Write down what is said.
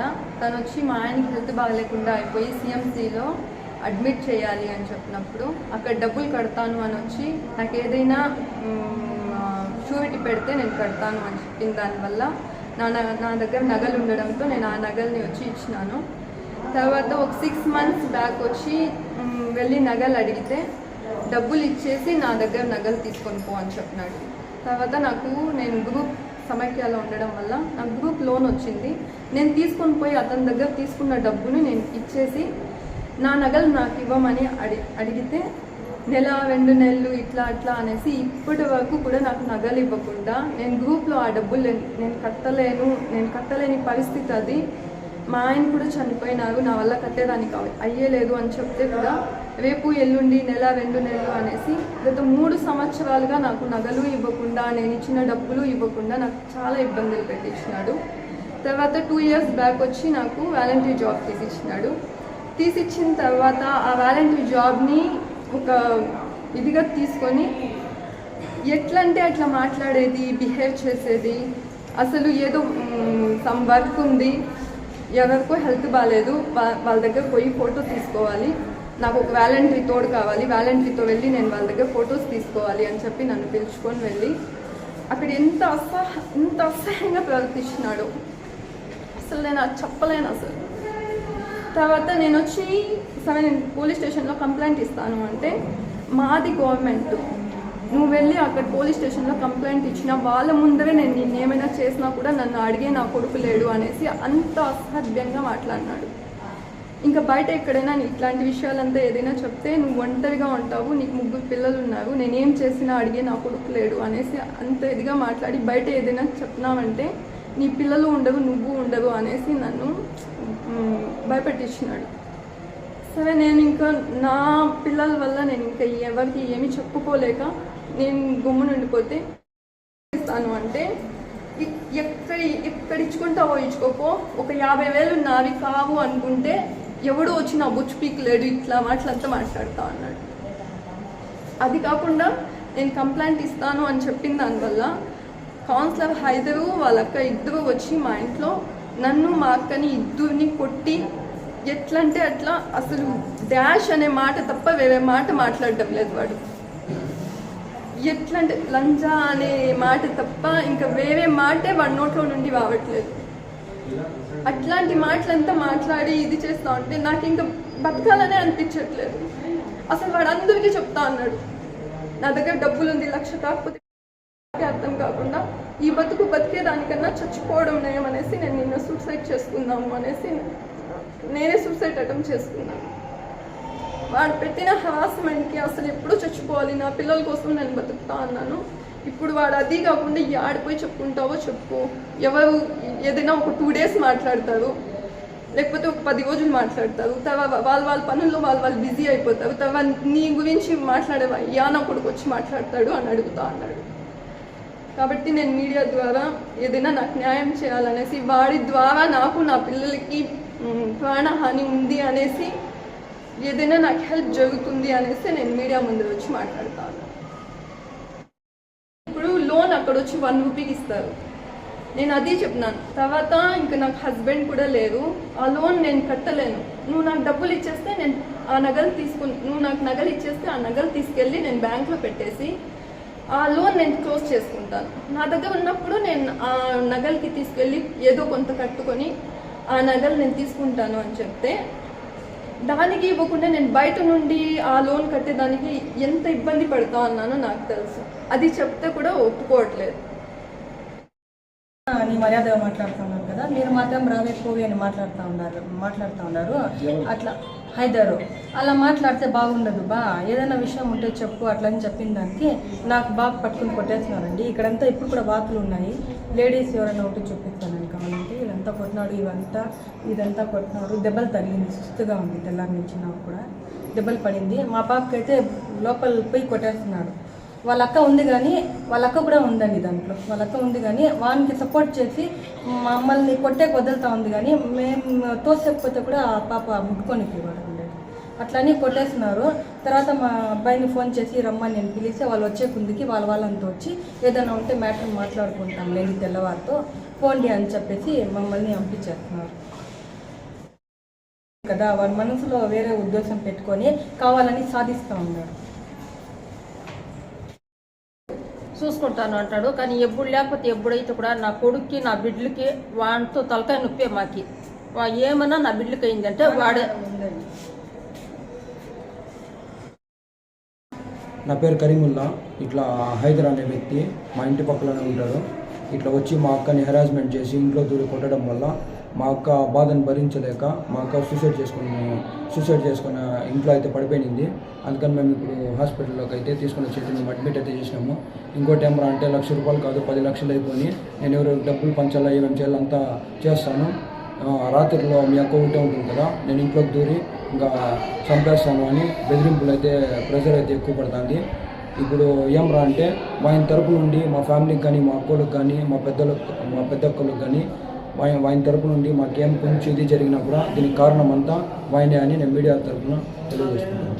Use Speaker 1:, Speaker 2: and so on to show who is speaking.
Speaker 1: వచ్చి మా ఆయనకి హెల్త్ బాగలేకుండా అయిపోయి సిఎంసీలో అడ్మిట్ చేయాలి అని చెప్పినప్పుడు అక్కడ డబ్బులు కడతాను అని వచ్చి నాకు ఏదైనా షూరిటీ పెడితే నేను కడతాను అని చెప్పిన దానివల్ల నా న- నా దగ్గర నగలు ఉండడంతో నేను ఆ నగల్ని వచ్చి ఇచ్చినాను. తర్వాత ఒక సిక్స్ మంత్స్ బ్యాక్ వచ్చి వెళ్ళి నగలు అడిగితే డబ్బులు ఇచ్చేసి నా దగ్గర నగలు తీసుకొని పో అని చెప్పినాడు. తర్వాత నాకు నేను గ్రూప్ సమైక్యాలో ఉండడం వల్ల నాకు గ్రూప్ లోన్ వచ్చింది. నేను తీసుకొని పోయి అతని దగ్గర తీసుకున్న డబ్బును నేను ఇచ్చేసి నా నగలు నాకు ఇవ్వమని అడి అడిగితే నెల రెండు నెలలు ఇట్లా అట్లా అనేసి ఇప్పటి వరకు కూడా నాకు నగలు ఇవ్వకుండా నేను గ్రూప్లో ఆ డబ్బులు నేను- నేను కట్టలేను నేను కట్టలేని పరిస్థితి అది. మా ఆయన కూడా చనిపోయినారు నా వల్ల కట్టేదానికి అయ్యేలేదు అని చెప్తే కూడా రేపు ఎల్లుండి నెల రెండు నెలలు అనేసి గత మూడు సంవత్సరాలుగా నాకు నగలు ఇవ్వకుండా నేను ఇచ్చిన డబ్బులు ఇవ్వకుండా నాకు చాలా ఇబ్బందులు పెట్టించినాడు. తర్వాత టూ ఇయర్స్ బ్యాక్ వచ్చి నాకు వాలంటరీ జాబ్ తీసిచ్చినాడు. తీసిచ్చిన తర్వాత ఆ వాలంటరీ జాబ్ని ఒక ఇదిగా తీసుకొని ఎట్లా అంటే అట్లా మాట్లాడేది బిహేవ్ చేసేది. అసలు ఏదో సమ్ వర్క్ ఉంది. ఎవరికో హెల్త్ బాగాలేదు వాళ్ళ దగ్గర పోయి ఫోటో తీసుకోవాలి. నాకు ఒక వ్యాలంటరీ తోడు కావాలి వ్యాలంటరీతో వెళ్ళి నేను వాళ్ళ దగ్గర ఫొటోస్ తీసుకోవాలి అని చెప్పి నన్ను పిలుచుకొని వెళ్ళి అక్కడ ఎంత అసహ ఎంత అసహ్యంగా ప్రవర్తిస్తున్నాడు అసలు నేను అది చెప్పలేను అసలు. తర్వాత నేను వచ్చి సరే నేను పోలీస్ స్టేషన్లో కంప్లైంట్ ఇస్తాను అంటే మాది గవర్నమెంట్. నువ్వు వెళ్ళి అక్కడ పోలీస్ స్టేషన్లో కంప్లైంట్ ఇచ్చిన వాళ్ళ ముందరే నేను నిన్ను ఏమైనా చేసినా కూడా నన్ను అడిగే నా కొడుకు లేడు అనేసి అంత అసభ్యంగా మాట్లాడినాడు. ఇంకా బయట ఎక్కడైనా ఇట్లాంటి విషయాలంతా ఏదైనా చెప్తే నువ్వు ఒంటరిగా ఉంటావు నీకు ముగ్గురు పిల్లలు ఉన్నారు నేనేం చేసినా అడిగే నా కొడుకు లేడు అనేసి అంత ఇదిగా మాట్లాడి బయట ఏదైనా చెప్పినావంటే నీ పిల్లలు ఉండవు నువ్వు ఉండవు అనేసి నన్ను భయపెట్టించినాడు. సరే నేను ఇంకా నా పిల్లల వల్ల నేను ఇంకా ఎవరికి ఏమి చెప్పుకోలేక నేను గుమ్ము ఉండిపోతే ఇస్తాను అంటే ఎక్కడ ఎక్కడ ఇచ్చుకుంటావో ఇచ్చుకోపో. ఒక యాభై వేలు నావి కావు అనుకుంటే ఎవడు వచ్చి నా బుచ్చు పీకలేడు ఇట్లా మాటలంతా మాట్లాడుతా అన్నాడు. అది కాకుండా నేను కంప్లైంట్ ఇస్తాను అని చెప్పిన దానివల్ల కౌన్సిలర్ హైదరు వాళ్ళ అక్క ఇద్దరు వచ్చి మా ఇంట్లో నన్ను మా అక్కని ఇద్దరిని కొట్టి ఎట్లా అంటే అట్లా అసలు డాష్ అనే మాట తప్ప వేరే మాట మాట్లాడడం లేదు వాడు. ఎట్లా అంటే లంజా అనే మాట తప్ప ఇంకా వేరే మాటే వాడి నోట్లో నుండి రావట్లేదు. అట్లాంటి మాటలంతా మాట్లాడి ఇది చేస్తా ఉంటే నాకు ఇంకా బతకాలనే అనిపించట్లేదు. అసలు వాడు అందరికీ చెప్తా అన్నాడు. నా దగ్గర డబ్బులు ఉంది లక్ష కాకపోతే అర్థం కాకుండా ఈ బతుకు బతికేదానికన్నా చచ్చిపోవడం నయం అనేసి నేను నిన్న సూసైడ్ చేసుకుందాము అనేసి నేనే సూసైడ్ అటెంప్ట్ చేసుకున్నాను. వాడు పెట్టిన హరాస్మెంట్కి అసలు ఎప్పుడు చచ్చిపోవాలి నా పిల్లల కోసం నేను బతుకుతా అన్నాను. ఇప్పుడు వాడు అది కాకుండా ఆడిపోయి చెప్పుకుంటావో చెప్పు. ఎవరు ఏదైనా ఒక టూ డేస్ మాట్లాడతారు లేకపోతే ఒక పది రోజులు మాట్లాడతారు. తర్వాత వాళ్ళ వాళ్ళ పనుల్లో వాళ్ళు వాళ్ళు బిజీ అయిపోతారు. తర్వాత నీ గురించి మాట్లాడేవా యానా కొడుకు వచ్చి మాట్లాడతాడు అని అడుగుతా అన్నాడు. కాబట్టి నేను మీడియా ద్వారా ఏదైనా నాకు న్యాయం చేయాలనేసి వాడి ద్వారా నాకు నా పిల్లలకి ప్రాణహాని ఉంది అనేసి ఏదైనా నాకు హెల్ప్ జరుగుతుంది అనేసి నేను మీడియా ముందు వచ్చి మాట్లాడతాను. ఇప్పుడు లోన్ అక్కడ వచ్చి వన్ రూపీకి ఇస్తారు. నేను అది చెప్పినాను తర్వాత ఇంకా నాకు హస్బెండ్ కూడా లేరు. ఆ లోన్ నేను కట్టలేను. నువ్వు నాకు డబ్బులు ఇచ్చేస్తే నేను ఆ నగలు తీసుకుని నువ్వు నాకు నగలు ఇచ్చేస్తే ఆ నగలు తీసుకెళ్ళి నేను బ్యాంక్లో పెట్టేసి ఆ లోన్ నేను క్లోజ్ చేసుకుంటాను. నా దగ్గర ఉన్నప్పుడు నేను ఆ నగలకి తీసుకెళ్ళి ఏదో కొంత కట్టుకొని ఆ నగలు నేను తీసుకుంటాను అని చెప్తే దానికి ఇవ్వకుండా నేను బయట నుండి ఆ లోన్ కట్టేదానికి ఎంత ఇబ్బంది పడతా అన్నానో నాకు తెలుసు. అది చెప్తే కూడా ఒప్పుకోవట్లేదు.
Speaker 2: నీ మర్యాదగా మాట్లాడుతూ ఉన్నారు కదా మీరు మాత్రం రావే పోవి అని మాట్లాడుతూ ఉన్నారు మాట్లాడుతూ ఉన్నారు. అట్లా హైదరు అలా మాట్లాడితే బాగుండదు బా. ఏదైనా విషయం ఉంటే చెప్పు అట్లా అని చెప్పిన దానికి నాకు బాగా పట్టుకుని కొట్టేస్తున్నారండి. ఇక్కడంతా ఇప్పుడు కూడా వాతులు ఉన్నాయి. లేడీస్ ఎవరైనా ఒకటి చూపిస్తాను ఇదంతా కొట్టినాడు ఇవంతా ఇదంతా కొట్టినారు. దెబ్బలు తగిలింది సుస్తుగా ఉంది తెల్లారి నుంచి నాకు కూడా. దెబ్బలు పడింది. మా పాపకైతే లోపల పోయి కొట్టేస్తున్నాడు. వాళ్ళ అక్క ఉంది కానీ వాళ్ళ అక్క కూడా ఉందండి దాంట్లో. వాళ్ళ అక్క ఉంది కానీ వానికి సపోర్ట్ చేసి మమ్మల్ని కొట్టే వదులుతా ఉంది కానీ మేము తోసకపోతే కూడా ఆ పాప ముట్టుకొని వాడు అట్లని కొట్టేస్తున్నారు. తర్వాత మా అబ్బాయిని ఫోన్ చేసి రమ్మని నేను పిలిస్తే వాళ్ళు వచ్చే కుందికి వాళ్ళ వాళ్ళంతా వచ్చి ఏదైనా ఉంటే మ్యాటర్ మాట్లాడుకుంటాం లేని తెల్లవారితో ఫోన్ అని చెప్పేసి మమ్మల్ని పంపించేస్తున్నారు. కదా వాడి మనసులో వేరే ఉద్దేశం పెట్టుకొని కావాలని సాధిస్తూ ఉన్నాడు చూసుకుంటాను అంటాడు కానీ ఎప్పుడు లేకపోతే ఎప్పుడైతే కూడా నా కొడుక్కి నా బిడ్డలకి వాడితో తలకాయ నొప్పే మాకి. ఏమన్నా నా బిడ్డలకి అయిందంటే వాడే
Speaker 3: నా పేరు కరీముల్లా. ఇట్లా హైదర్ అనే వ్యక్తి మా ఇంటి పక్కలోనే ఉంటాడు ఇట్లా వచ్చి మా అక్కని హెరాస్మెంట్ చేసి ఇంట్లో దూరి కొట్టడం వల్ల మా అక్క బాధను భరించలేక మా అక్క సూసైడ్ చేసుకుని సూసైడ్ చేసుకున్న ఇంట్లో అయితే పడిపోయింది. అందుకని మేము ఇప్పుడు హాస్పిటల్లోకి అయితే తీసుకుని వచ్చేసి మేము అడ్మిట్ అయితే చేసినాము. ఇంకోటి ఏమరా అంటే లక్ష రూపాయలు కాదు పది లక్షలు అయిపోయి నేను ఎవరు డబ్బులు పంచాలా ఏమేమి చేయాలంతా చేస్తాను. రాత్రిలో మీ అక్క ఉంటే ఉంటుంది కదా నేను ఇంట్లోకి దూరి ఇంకా చంపేస్తాను అని బెదిరింపులు అయితే ప్రెషర్ అయితే ఎక్కువ పడుతుంది. ఇప్పుడు ఏం రా అంటే ఆయన తరపు నుండి మా ఫ్యామిలీకి కానీ మా అక్కలకు కానీ మా పెద్దలకు మా పెద్దక్కలకు కానీ ఆయన తరపు నుండి మాకేం కొంచెం ఇది జరిగినా కూడా దీనికి కారణం అంతా ఆయనే అని నేను మీడియా తరపున తెలియజేస్తున్నాను.